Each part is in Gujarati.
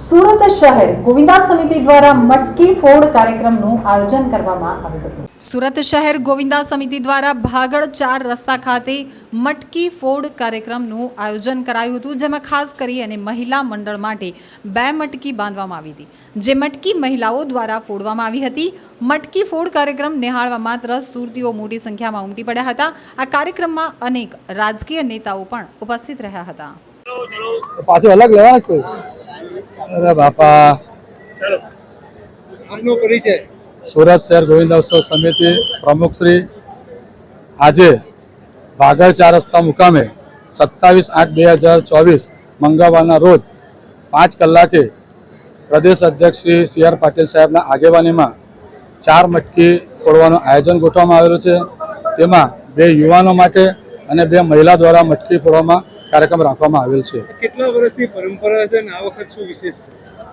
સુરત શહેર ગોવિંદા સમિતિ દ્વારા મટકી ફોડ કાર્યક્રમનું આયોજન કરવામાં આવ્યું હતું. સુરત શહેર ગોવિંદા સમિતિ દ્વારા ભાગળ ચાર રસ્તા ખાતે મટકી ફોડ કાર્યક્રમનું આયોજન કરાયું હતું જેમાં ખાસ કરી અને મહિલા મંડળ માટે બે મટકી બાંધવામાં આવી હતી. જે મટકી મહિલાઓ દ્વારા ફોડવામાં આવી હતી. મટકી ફોડ કાર્યક્રમ નિહાળવા માત્ર સુરતીઓ મોટી સંખ્યામાં ઉમટી પડ્યા હતા. આ કાર્યક્રમમાં અનેક રાજકીય નેતાઓ પણ ઉપસ્થિત રહ્યા હતા. પાછું અલગ કોઈ અરે બાપા આપનો પરિચય. સુરત શહેર ગોવિંદ ઉત્સવ સમિતિ પ્રમુખ શ્રી. આજે ભાગળ ચાર રસ્તા મુકામે સત્તાવીસ આઠ બે હજાર ચોવીસ મંગળવારના રોજ પાંચ કલાકે પ્રદેશ અધ્યક્ષ શ્રી સી આર પાટીલ સાહેબના આગેવાનીમાં ચાર મટકી ફોડવાનું આયોજન ગોઠવવામાં આવેલું છે. તેમાં બે યુવાનો માટે અને બે મહિલા દ્વારા મટકી ફોડવામાં કાર્યક્રમ રાખવામાં આવેલ છે. કેટલા વર્ષની પરંપરા છે અને આ વખત શું વિશેષ છે?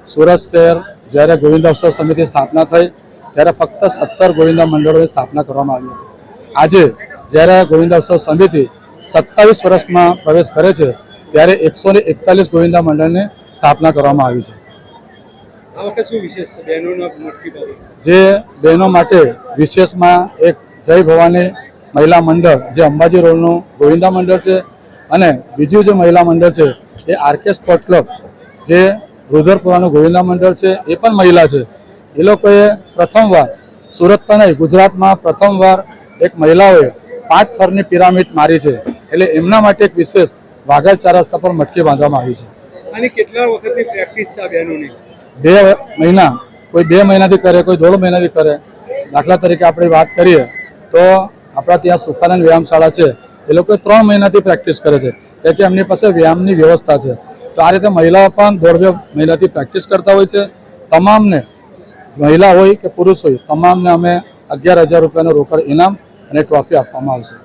સુરત શહેર જ્યારે ગોવિંદોત્સવ સમિતિ સ્થાપના થઈ ત્યારે ફક્ત સત્તર ગોવિંદા મંડળોની સ્થાપના કરવામાં આવી હતી. આજે જ્યારે ગોવિંદોત્સવ સમિતિ સત્તાવીસ વર્ષમાં પ્રવેશ કરે છે ત્યારે એકસો ને એકતાલીસ ગોવિંદા મંડળની સ્થાપના કરવામાં આવી છે. જે બહેનો માટે વિશેષમાં એક જય ભવાની મહિલા મંડળ જે અંબાજી રોડનું ગોવિંદા મંડળ છે અને બીજું જે મહિલા મંડળ છે એ આરકે સ્પોર્ટ ક્લબ જે રુદ્રપુરાનું ગોવિંદા મંડળ છે એ પણ મહિલા છે. એ લોકોએ પ્રથમવાર સુરત તો નહીં ગુજરાતમાં પ્રથમવાર એક મહિલાઓએ પાંચ થરની પિરામિડ મારી છે. એટલે એમના માટે એક વિશેષ વાઘલ ચાર રસ્તા પર મટકી બાંધવામાં આવી છે. આની કેટલા વખતની પ્રેક્ટિસ છે બહેનોની? બે મહિના કોઈ બે મહિનાથી કરે કોઈ દોઢ મહિનાથી કરે. દાખલા તરીકે આપણે વાત કરીએ તો આપણા ત્યાં સુખાનંદ વ્યાયામશાળા છે. એ લોકો ત્રણ મહિનાથી પ્રેક્ટિસ કરે છે. તેથી એમની પાસે વ્યાયામની વ્યવસ્થા છે. તો આ રીતે મહિલાઓ પણ દોઢ બે મહિનાથી પ્રેક્ટિસ કરતા હોય છે. તમામને મહિલા હોય કે પુરુષ હોય, તમામને અમે અગિયાર હજાર રૂપિયાનું રોકડ ઇનામ અને ટ્રોફી આપવામાં આવશે.